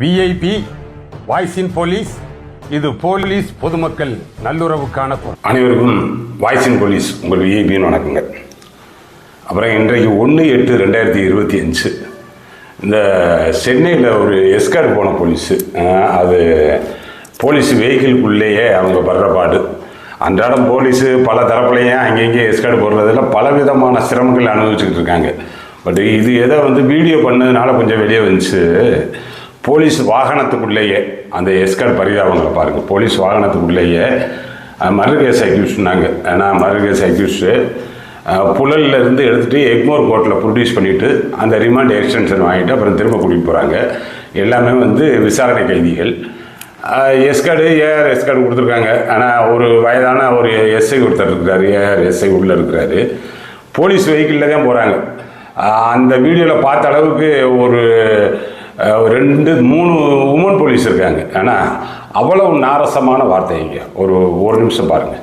VIP வாய்ஸின் police இது police பொதுமக்கள் நல்லுறவுக்கான அனைவருக்கும் அனைவருக்கும் வாய்ஸின் போலீஸ் உங்கள் விஐபின்னு வணக்கங்க அப்புறம் இன்றைக்கு ஒன்று எட்டு ரெண்டாயிரத்தி இருபத்தி அஞ்சு. இந்த சென்னையில் ஒரு எஸ்கார்டு போன போலீஸு அது போலீஸ் வெஹிக்கிள்குள்ளேயே அவங்க படுற பாடு. அன்றாடம் போலீஸு பல தரப்புலையும் அங்கங்கே எஸ்கார்டு போடுறதில் பல விதமான சிரமங்கள் அனுபவிச்சுக்கிட்டு இருக்காங்க. பட் இது எதை வந்து வீடியோ பண்ணதுனால கொஞ்சம் வெளியே வந்துச்சு. போலீஸ் வாகனத்துக்குள்ளேயே அந்த எஸ்கார்டு பரிதாபங்களை பாருங்கள் போலீஸ் வாகனத்துக்குள்ளேயே மர்டர் கேஸ் அக்யூஸ்னாங்க ஏன்னா மர்டர் கேஸ் அக்யூஸ்டு புழல்ல இருந்து எடுத்துகிட்டு எக்மோர் கோர்ட்டில் ப்ரொடியூஸ் பண்ணிவிட்டு அந்த ரிமாண்ட் எக்ஸ்டென்ஷன் வாங்கிட்டு அப்புறம் திரும்ப கூட்டிகிட்டு போகிறாங்க எல்லாமே வந்து விசாரணை கைதிகள். எஸ்கார்டு ஏஆர் எஸ்கார்டு கொடுத்துருக்காங்க. ஆனால் ஒரு வயதான ஒரு எஸ்ஐ ஒருத்தர் இருக்கிறார் ஏஆர் எஸ்ஐ உள்ளே இருக்கிறாரு. போலீஸ் வெஹிக்கிளில் தான் போகிறாங்க அந்த வீடியோவில் பார்த்த அளவுக்கு ஒரு ரெண்டு மூணு உமன் போலீஸ் இருக்காங்க. ஆனால் அவ்வளவு நாரசமான வார்த்தைங்க ஒரு ஒரு நிமிஷம் பாருங்கள்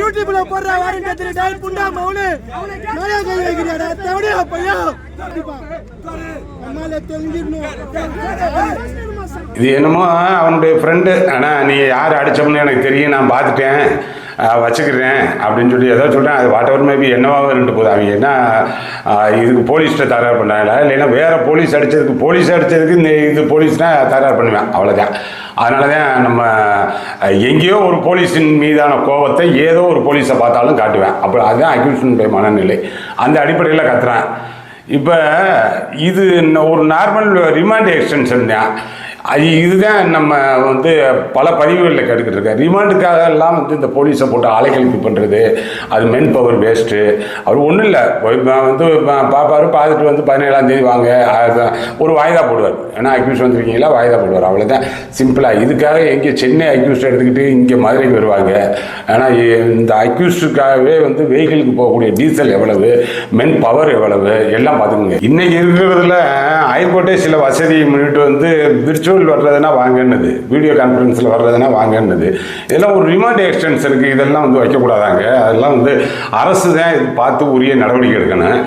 யூடியூப்ல போடுற வாரண்ட் எத்தனை டேய் புண்டா மௌனு. நிறைய கை வைக்கிறியாடா தேவடியா பையா நம்மால தெரிஞ்சிடணும். இது என்னமோ அவனுடைய ஃப்ரெண்டு ஆனால் நீ யார் அடித்தோம்னு எனக்கு தெரியும். நான் பார்த்துட்டேன். வச்சுக்கிறேன் அப்படின்னு சொல்லி ஏதோ சொல்கிறேன் அது வாட் எவர் மேபி என்னவாக இருந்துட்டு போகுது அவங்க என்ன இதுக்கு போலீஸ்கிட்ட தகராறு பண்ணாங்களா இல்லைன்னா வேறு போலீஸ் அடித்ததுக்கு போலீஸ் அடித்ததுக்கு இந்த இது போலீஸ்னால் தகராறு பண்ணுவேன். அவ்வளோதான் அதனால தான் நம்ம எங்கேயோ ஒரு போலீஸின் மீதான கோபத்தை ஏதோ ஒரு போலீஸை பார்த்தாலும் காட்டுவேன். அப்போ அதுதான் அக்யூஷனுடைய மனநிலை. அந்த அடிப்படையில் கத்துறேன். இப்போ இது ஒரு நார்மல் ரிமாண்ட் எக்ஸ்டென்ஷன் தான் அது இதுதான் நம்ம வந்து பல பதிவுகளில் கேட்டுக்கிட்டு ரிமாண்டுக்காக எல்லாம் வந்து இந்த போலீஸை போட்டு ஆலைகளுக்கு பண்ணுறது அது மென் பவர் வேஸ்ட்டு அவர் ஒன்றும் இல்லை வந்து பா- பார்ப்பாரு பார்த்துட்டு வந்து பதினேழாம் தேதி வாங்க. ஒரு வாய்தா போடுவார். ஏன்னா அக்யூஸ் வந்துருக்கீங்களா? வாய்தா போடுவார். அவ்வளோதான் சிம்பிளாக இதுக்காக எங்கே சென்னை அக்யூஸ்ட் எடுத்துக்கிட்டு இங்கே மதுரைக்கு வருவாங்க. ஏன்னா இந்த அக்யூஸ்டுக்காகவே வந்து வெஹிக்கிளுக்கு போகக்கூடிய டீசல் எவ்வளவு மென் பவர் எவ்வளவு எல்லாம் பார்த்துக்கோங்க. இன்னைக்கு இருக்கிறதுல ஹைகோர்ட்டே சில வசதியை முன்னிட்டு வந்து விர்ச்சுவல் வர்றதுனா வாங்கன்னுது. வீடியோ கான்ஃபரன்ஸில் வர்றதுனா வாங்கன்னுது. இதெல்லாம் ஒரு ரிமாண்ட் இருக்குது இதெல்லாம் வந்து வைக்கக்கூடாதாங்க? அதெல்லாம் வந்து அரசு தான் இது பார்த்து உரிய நடவடிக்கை எடுக்கணும்.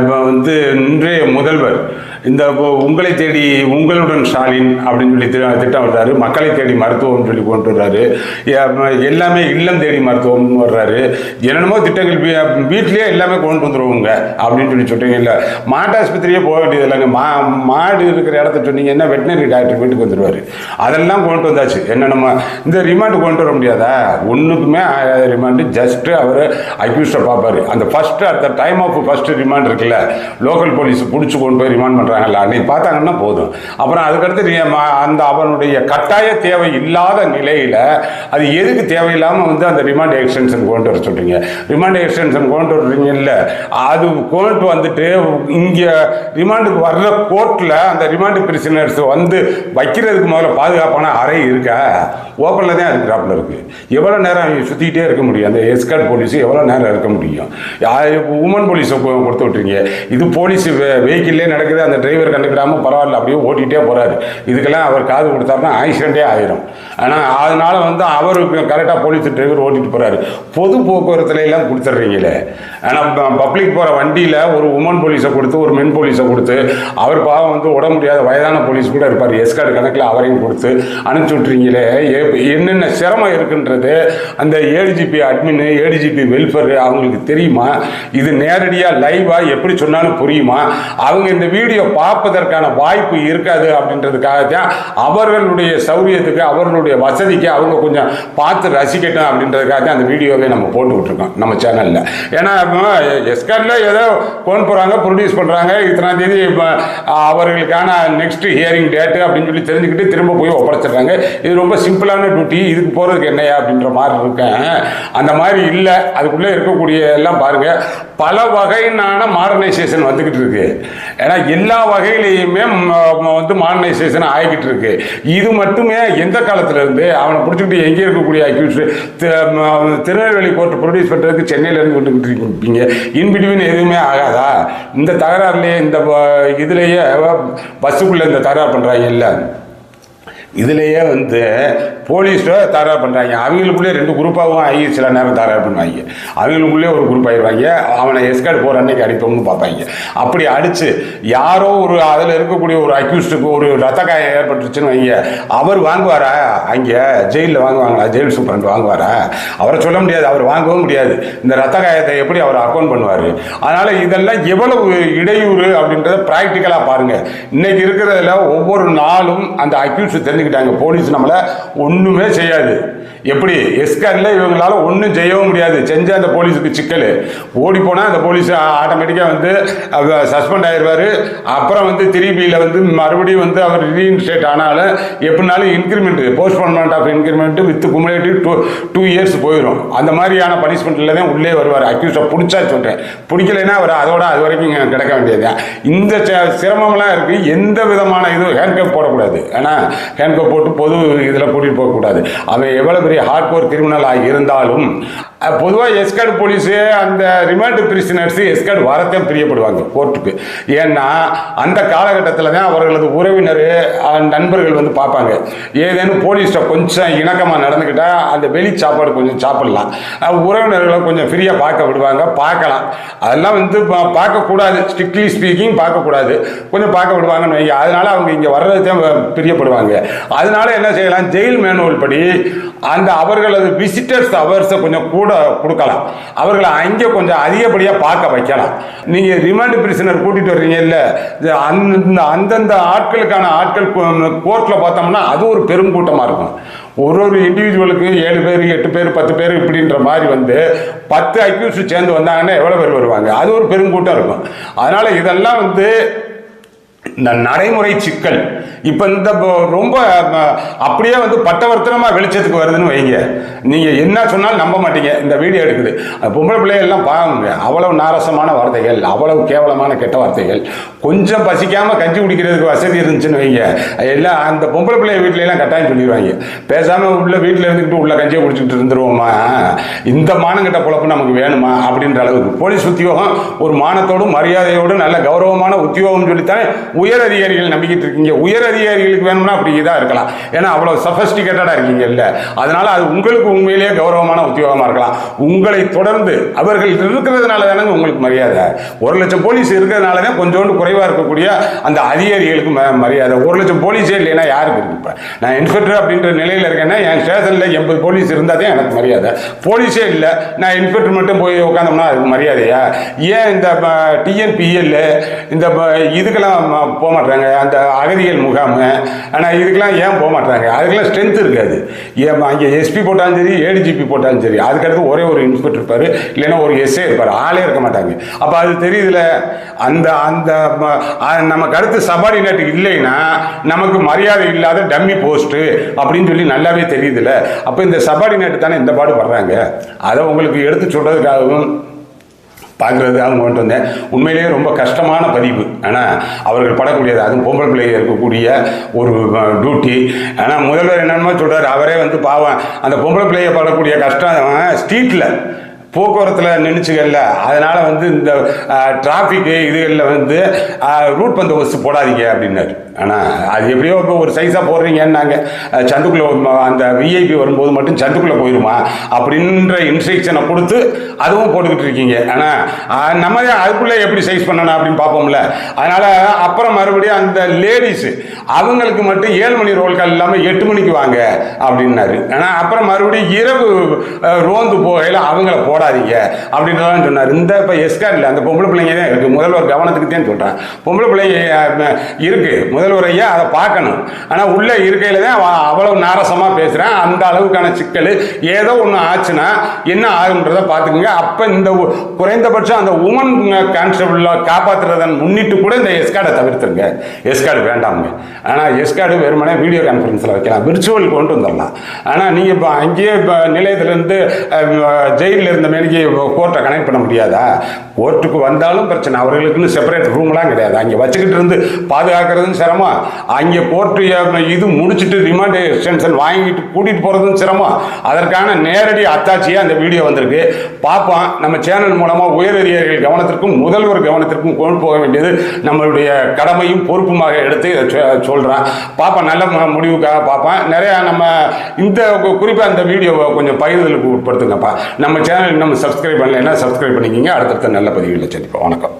இப்போ வந்து இன்றைய முதல்வர் இந்த உங்களை தேடி உங்களுடன் ஸ்டாலின் அப்படின்னு சொல்லி திட்டம் வர்றாரு மக்களை தேடி மருத்துவம் சொல்லி கொண்டு வர்றாரு எல்லாமே இல்லம் தேடி மருத்துவம் வர்றாரு. என்னென்னமோ திட்டங்கள் வீ- எல்லாமே கொண்டு வந்துடுவோங்க அப்படின்னு சொல்லி சொல்கிறீங்க இல்லை மாட்டாஸ்பத்திரியே போக வேண்டியது இல்லைங்க. மா மாடு இருக்கிற இடத்த சொன்னீங்கன்னா வெட்டினரி டாக்டர் வீட்டுக்கு வந்துருவாரு. அதெல்லாம் கொண்டு வந்தாச்சு. என்னென்னமோ இந்த ரிமாண்டு கொண்டு வர முடியாதா? ஒன்றுக்குமே ரிமாண்டு. ஜஸ்ட்டு அவர் அக்யூஸ்டை பார்ப்பார். அந்த first at the time of first remand இருக்குல்ல லோக்கல் போலீஸ் பிடிச்சி கொண்டு போய் ரிமாண்ட் பண்ணுறாங்களா அன்னைக்கு பார்த்தாங்கன்னா போதும். அப்புறம் அதுக்கடுத்து நீ அந்த அவனுடைய கட்டாய தேவை இல்லாத நிலையில் அது எதுக்கு தேவையில்லாமல் வந்து அந்த ரிமாண்ட் எக்ஸ்டென்ஷன் கொண்டு வர சொல்கிறீங்க ரிமாண்ட் எக்ஸ்டென்ஷன் கொண்டு வர்றீங்கல்ல அது கொண்டு வந்துட்டு இங்கே ரிமாண்டுக்கு வர்ற கோர்ட்டில் அந்த ரிமாண்டு பிரிசினர்ஸ் வந்து வைக்கிறதுக்கு முதல்ல பாதுகாப்பான அறை இருக்கா? ஓப்பனில் தான் இருக்கிறாப்புல இருக்குது எவ்வளோ நேரம் சுற்றிக்கிட்டே இருக்க முடியும்? அந்த எஸ்கார்ட் போலீஸு எவ்வளோ நேரம் இருக்க முடியும்? உமன் போலீஸை கொடுத்து விட்றீங்க இது போலீஸ் வெஹிக்கிள்லேயே நடக்குது அந்த டிரைவர் கண்டுக்கிடாமல் பரவாயில்ல அப்படியே ஓட்டிகிட்டே போகிறாரு இதுக்கெல்லாம் அவர் காது கொடுத்தாருன்னா ஆக்சிடென்ட்டே ஆயிரும். ஆனால் அதனால் வந்து அவர் கரெக்டாக போலீஸ் டிரைவர் ஓட்டிட்டு போகிறாரு பொது போக்குவரத்துல எல்லாம் கொடுத்துட்றீங்களே. ஆனால் பப்ளிக் போகிற வண்டியில் ஒரு உமன் போலீஸை கொடுத்து ஒரு மென் போலீஸை கொடுத்து அவர் பாவம் வந்து உட முடியாத வயதான போலீஸ் கூட இருப்பார். எஸ்கார்டு கணக்கில் அவரையும் கொடுத்து அனுப்பிச்சி விட்றீங்களே என்னென்ன சிரமம் இருக்குன்றது அந்த ஏடிஜிபி அட்மின் ஏடிஜிபி வெல்ஃபேர் அவங்களுக்கு தெரியுமா? இது நேரடியாக லைவாக எப்படி சொன்னாலும் புரியுமா? அவங்க இந்த வீடியோ பார்ப்பதற்கான வாய்ப்பு இருக்காது அப்படின்றதுக்காக தான் அவர்களுடைய சௌரியத்துக்கு அவர்களுடைய வசதிக்கு அவங்க கொஞ்சம் பார்த்து ரசிக்கட்டும் அப்படின்றதுக்காக தான் அந்த வீடியோவை நம்ம போட்டு இருக்கோம் நம்ம சேனலில் ஏன்னா எஸ்கார்டில் ஏதோ கொண்டு போகிறாங்க ப்ரொடியூஸ் பண்ணுறாங்க இத்தனாம் தேதி இப்போ அவர்களுக்கான நெக்ஸ்ட் ஹியரிங் டேட்டு அப்படின்னு சொல்லி தெரிஞ்சுக்கிட்டு திரும்ப போய் ஒப்படைச்சிடுறாங்க. இது ரொம்ப சிம்பிளான டியூட்டி இதுக்கு போகிறதுக்கு என்னையா அப்படின்ற மாதிரி இருக்கேன். அந்த மாதிரி இல்லை அதுக்குள்ளே இருக்கக்கூடிய எல்லாம் பாருங்கள் பல வகையினான மாடர்னைசேஷன் வந்துக்கிட்டு இருக்கு ஏன்னா எல்லா வகையிலையுமே வந்து மாடர்னைசேஷன் ஆகிக்கிட்டு இருக்கு இது மட்டுமே எந்த காலத்துல இருந்து அவனை பிடிச்சிக்கிட்டு எங்கே இருக்கக்கூடிய அக்யூஸ் திருநெல்வேலி கோர்ட் ப்ரொடியூஸ் பண்ணுறதுக்கு சென்னையிலேருந்து கொண்டுக்கிட்டு இருப்பீங்க. இன்பிட்வீன் எதுவுமே ஆகாதா? இந்த தகராறுலேயே இந்த இதுலேயே பஸ்ஸுக்குள்ளே இந்த தகராறு பண்ணுறாங்க இல்லை. இதுலேயே வந்து போலீஸில் தகராறு பண்ணுறாங்க அவங்களுக்குள்ளே ரெண்டு குரூப்பாகவும் ஆகி சில நேரம் தகராறு பண்ணுவாங்க. அவங்களுக்குள்ளே ஒரு குரூப் ஆயிடுவாங்க. அவனை எஸ்கார்டு போகிற அன்னைக்கு அடிப்போம்னு பார்ப்பாங்க. அப்படி அடித்து யாரோ ஒரு அதில் இருக்கக்கூடிய ஒரு அக்யூஸ்டுக்கு ஒரு ரத்த காயம் ஏற்பட்டுருச்சுன்னு வைங்க. அவர் வாங்குவாரா? அங்கே ஜெயிலில் வாங்குவாங்களா? ஜெயில் சூப்பரண்ட் வாங்குவாரா? அவரை சொல்ல முடியாது. அவர் வாங்கவும் முடியாது. இந்த ரத்த காயத்தை எப்படி அவர் அக்கௌண்ட் பண்ணுவார்? அதனால் இதெல்லாம் எவ்வளவு இடையூறு அப்படின்றத ப்ராக்டிக்கலாக பாருங்கள் இன்றைக்கி இருக்கிறதுல ஒவ்வொரு நாளும் அந்த அக்யூஸ் தெரிஞ்சுக்கிட்டாங்க. போலீஸ் நம்மளை ஒன்று ஒன்றுமே செய்யாது. எப்படி? எஸ்கார்டில் இவங்களால ஒன்றும் செய்யவும் முடியாது. செஞ்ச அந்த போலீஸுக்கு சிக்கல். ஓடி போனால் அந்த போலீஸ் ஆட்டோமேட்டிக்காக வந்து சஸ்பெண்ட் ஆயிடுவார் அப்புறம் வந்து திருப்பியில் வந்து மறுபடியும் வந்து அவர் ரீஇன்ஸ்டேட் ஆனாலும் எப்படினாலும் increment postponement of increment with cumulative to two years போயிடும் அந்த மாதிரியான பனிஷ்மெண்ட்டில் தான் உள்ளே வருவார். அக்யூஸை பிடிச்சா சொல்கிறேன் பிடிக்கலைன்னா அவர் அதோட அது வரைக்கும் கிடைக்க கிடக்க வேண்டியது இந்த ச- சிரமம்லாம் இருக்குது எந்த விதமான இதுவும் ஹேண்ட்கப் போடக்கூடாது. ஏன்னா ஹேண்ட்கப் போட்டு பொது இதில் கூட்டிகிட்டு போகக்கூடாது. அவன் எவ்வளோ பெரிய ஹார்ட் கோர் கிரிமினலாக இருந்தாலும் பொதுவாக எஸ்கார்டு போலீஸு அந்த ரிமாண்டு பிரிசினர்ஸு எஸ்கார்டு வரத்தான் பிரியப்படுவாங்க கோர்ட்டுக்கு ஏன்னா அந்த காலகட்டத்தில் தான் அவர்களது உறவினர் நண்பர்கள் வந்து பார்ப்பாங்க. ஏதேனும் போலீஸ்ட்ட கொஞ்சம் இணக்கமாக நடந்துக்கிட்டால் அந்த வெளி சாப்பாடு கொஞ்சம் சாப்பிடலாம். உறவினர்களை கொஞ்சம் ஃப்ரீயாக பார்க்க விடுவாங்க பார்க்கலாம். அதெல்லாம் வந்து பா- பார்க்கக்கூடாது. ஸ்ட்ரிக்ட்லி ஸ்பீக்கிங் பார்க்கக்கூடாது. கொஞ்சம் பார்க்க விடுவாங்கன்னு வைங்க. அதனால் அவங்க இங்கே வர்றது தான் பிரியப்படுவாங்க. அதனால என்ன செய்யலாம்? ஜெயில் மேனுவல் படி அந்த அவர்களது விசிட்டர்ஸ் அவர்ஸை கொஞ்சம் கூட கொடுக்கலாம். அவர்களை அங்கே கொஞ்சம் அதிகப்படியாக பார்க்க வைக்கலாம். நீங்கள் ரிமாண்ட் பிரிசனர் கூட்டிகிட்டு வர்றீங்க இல்லை அந்த அந்தந்த ஆட்களுக்கான ஆட்கள் கோர்ட்டில் பார்த்தோம்னா அது ஒரு பெருங்கூட்டமாக இருக்கும். ஒரு ஒரு இண்டிவிஜுவலுக்கு ஏழு பேர் எட்டு பேர் பத்து பேர் இப்படின்ற மாதிரி வந்து பத்து அக்யூஸ் சேர்ந்து வந்தாங்கன்னா எவ்வளோ பேர் வருவாங்க? அது ஒரு பெருங்கூட்டம் இருக்கும். அதனால் இதெல்லாம் வந்து இந்த நடைமுறை சிக்கல். இப்போ இந்த ரொம்ப அப்படியே வந்து பட்டவர்த்தனமா வெளிச்சத்துக்கு வருதுன்னு வைங்க. நீங்க என்ன சொன்னாலும் நம்ப மாட்டீங்க. இந்த வீடியோ எடுக்குது. பொம்பளை பிள்ளைகள்லாம் பாருங்க அவ்வளவு நாரசமான வார்த்தைகள் அவ்வளவு கேவலமான கெட்ட வார்த்தைகள். கொஞ்சம் பசிக்காம கஞ்சி குடிக்கிறதுக்கு வசதி இருந்துச்சுன்னு வைங்க. எல்லாம் அந்த பொம்பளை பிள்ளைய வீட்ல எல்லாம் கட்டாயம் சொல்லிடுவாங்க. பேசாம உள்ள வீட்டில் இருந்துக்கிட்டு உள்ள கஞ்சியை குடிச்சிட்டு இருந்துருவோமா? இந்த மானங்கிட்ட பொழப்பு நமக்கு வேணுமா? அப்படின்ற அளவுக்கு. போலீஸ் உத்தியோகம் ஒரு மானத்தோடும் மரியாதையோடும் நல்ல கௌரவமான உத்தியோகம் சொல்லித்தானே உயர் அதிகாரிகள் நம்பிக்கிட்டு இருக்கீங்க. உயர் அதிகாரிகளுக்கு வேணும்னா அப்படி இதாக இருக்கலாம். ஏன்னா அவ்வளோ சஃபஸ்டிகேட்டடாக இருக்கீங்க இல்லை அதனால அது உங்களுக்கு உண்மையிலேயே கௌரவமான உத்தியோகமாக இருக்கலாம். உங்களை தொடர்ந்து அவர்கள் இருக்கிறதுனால தானே உங்களுக்கு மரியாதை. ஒரு லட்சம் போலீஸ் இருக்கிறதுனால தான் கொஞ்சோண்டு குறைவாக இருக்கக்கூடிய அந்த அதிகாரிகளுக்கு மரியாதை. ஒரு லட்சம் போலீஸே இல்லைன்னா யாருக்கு இருக்கு இப்போ நான் இன்ஸ்பெக்டர் அப்படின்ற நிலையில் இருக்கேன்னா என் ஸ்டேஷனில் எண்பது போலீஸ் இருந்தால் தான் எனக்கு மரியாதை. போலீஸே இல்லை. நான் இன்ஸ்பெக்டர் மட்டும் போய் உட்காந்தோம்னா அதுக்கு மரியாதையா? ஏன் இந்த டிஎன்பிஎல் இந்த இதுக்கெல்லாம் ம- போக மாட்டாங்க அந்த அகதிகள் முகாம் ஆனால் இதுக்கெல்லாம் ஏன் போக மாட்டாங்க அதுக்கெல்லாம் ஸ்ட்ரென்த் இருக்காது. ஏன் அங்கே எஸ்பி போட்டாலும் சரி ஏடிஜிபி போட்டாலும் சரி அதுக்கடுத்து ஒரே ஒரு இன்ஸ்பெக்டர் இருப்பார் இல்லைன்னா ஒரு எஸ்ஏ இருப்பார் ஆளே இருக்க மாட்டாங்க. அப்போ அது தெரியுதுல அந்த அந்த நமக்கு அடுத்து சபார்டினேட் இல்லைன்னா நமக்கு மரியாதை இல்லாத டம்மி போஸ்ட்டு அப்படின்னு சொல்லி நல்லாவே தெரியுதுல. அப்போ இந்த சபார்டினேட் தானே இந்த பாடு படுறாங்க? அதை உங்களுக்கு எடுத்து சொல்கிறதுக்காகவும் பார்க்குறதுக்காக கொண்டு வந்தேன் உண்மையிலேயே ரொம்ப கஷ்டமான பதிவு. ஆனால் அவர்கள் படக்கூடியது அதுவும் பொம்பளை பிள்ளைகள் இருக்கக்கூடிய ஒரு டியூட்டி ஆனால் முதல்வர் என்னென்னமோ சொல்கிறார் அவரே வந்து பாவம். அந்த பொம்பளை பிள்ளைய படக்கூடிய கஷ்டம் ஸ்ட்ரீட்டில் போக்குவரத்தில் நின்றுச்சுகள்ல அதனால் வந்து இந்த டிராஃபிக்கு இதுகளில் வந்து ரூட் பந்தோபஸ்து போடாதீங்க அப்படின்னாரு. ஆனால் அது எப்படியோ இப்போ ஒரு சைஸாக போடுறீங்கன்னாங்க. சந்துக்குள்ளே அந்த விஐபி வரும்போது மட்டும் சந்துக்குள்ளே போயிடுமா அப்படின்ற இன்ஸ்ட்ரக்ஷனை கொடுத்து அதுவும் போட்டுக்கிட்டு இருக்கீங்க. ஆனால் நம்ம அதுக்குள்ளே எப்படி சைஸ் பண்ணணும் அப்படின்னு பார்ப்போம்ல. அதனால் அப்புறம் மறுபடியும் அந்த லேடிஸு அவங்களுக்கு மட்டும் ஏழு மணி ரோல் கால் இல்லாமல் எட்டு மணிக்கு வாங்க அப்படின்னாரு. ஆனால் அப்புறம் மறுபடியும் இரவு ரோந்து போகையில் அவங்கள போட போடாதீங்க அப்படின்றதான் சொன்னார். இந்த இப்போ எஸ்கார்டில் அந்த பொம்பளை பிள்ளைங்க தான் இருக்குது முதல்வர் கவனத்துக்கு தான் சொல்கிறேன் பொம்பளை பிள்ளைங்க இருக்குது முதல்வர் ஐயா அதை பார்க்கணும். ஆனால் உள்ளே இருக்கையில் தான் அவ்வளவு நாரசமாக பேசுகிறேன் அந்த அளவுக்கான சிக்கல். ஏதோ ஒன்று ஆச்சுன்னா என்ன ஆகுன்றதை பார்த்துக்குங்க. அப்போ இந்த குறைந்தபட்சம் அந்த உமன் கான்ஸ்டபிள் காப்பாற்றுறதன் முன்னிட்டு கூட இந்த எஸ்கார்டை தவிர்த்துருங்க. எஸ்கார்டு வேண்டாமுங்க. ஆனால் எஸ்கார்டு வெறுமனே வீடியோ கான்ஃபரன்ஸில் வைக்கலாம். விர்ச்சுவல் கொண்டு வந்துடலாம் ஆனால் நீங்கள் இப்போ அங்கேயே இப்போ நிலையத்திலேருந்து ஜெயிலில் இருந்த மணிக்கு கோர்ட்டை கனெக்ட் பண்ண முடியாதா? கோர்ட்டுக்கு வந்தாலும் பிரச்சனை. அவர்களுக்குன்னு செப்பரேட் ரூம்லாம் கிடையாது. அங்கே வச்சுக்கிட்டு இருந்து பாதுகாக்கிறதும் சிரமம். அங்கே கோர்ட்டு இது முடிச்சுட்டு ரிமாண்ட் எக்ஸ்டென்ஷன் வாங்கிட்டு கூட்டிகிட்டு போகிறதும் சிரமம். அதற்கான நேரடி அத்தாட்சியாக அந்த வீடியோ வந்திருக்கு. பார்ப்போம். நம்ம சேனல் மூலமாக உயரதிகாரிகள் கவனத்திற்கும் முதல்வர் கவனத்திற்கும் கொண்டு போக வேண்டியது நம்மளுடைய கடமையும் பொறுப்புமாக எடுத்து இதை சொ- பார்ப்போம். நல்ல முடிவுக்காக பார்ப்பேன் நிறையா நம்ம இந்த குறிப்பாக அந்த வீடியோவை கொஞ்சம் பகிர்தலுக்கு உட்படுத்துங்கப்பா. நம்ம சேனல் இன்னும் சப்ஸ்கிரைப் பண்ணலைன்னா சப்ஸ்கிரைப் பண்ணிக்கிங்க. அடுத்தடுத்த நல்ல பதிவுகளை சந்திப்போம். வணக்கம்.